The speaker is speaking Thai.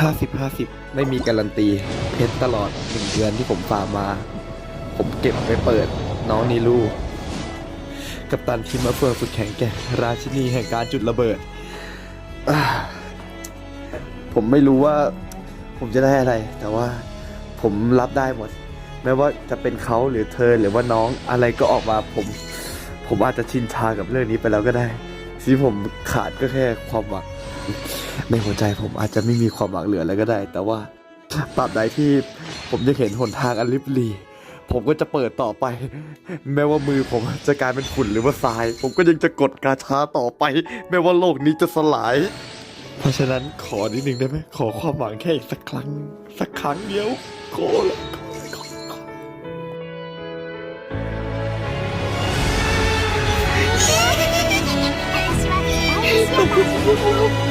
ห้าสิบห้าสิบไม่มีการันตี เพชรตลอดหนึ่งเดือนที่ผมฟาร์มมา ผมเก็บไปเปิดน้องนีลูกับตันทีมมาเฟืองสุดแข็งแกร่งราชินีแห่งการจุดระเบิด ผมไม่รู้ว่าผมจะได้อะไร แต่ว่าผมรับได้หมด ไม่ว่าจะเป็นเขาหรือเธอหรือว่าน้องอะไรก็ออกมาผม ผมอาจจะชินชากับเรื่องนี้ไปแล้วก็ได้สิ่งที่ผมขาดก็แค่ความหวัง ในหัวใจผมอาจจะไม่มีความหวังเหลือแล้วก็ได้ แต่ว่าตราบใดที่ผมยังเห็นหนทางอันลิบลี ผมก็จะเปิดต่อไป แม้ว่ามือผมจะกลายเป็นฝุ่นหรือว่าทราย ผมก็ยังจะกดกาชาต่อไป แม้ว่าโลกนี้จะสลาย เพราะฉะนั้นขอนิดนึงได้ไหมขอความหวังแค่อีกสักครั้ง สักครั้งเดียวขอละขอ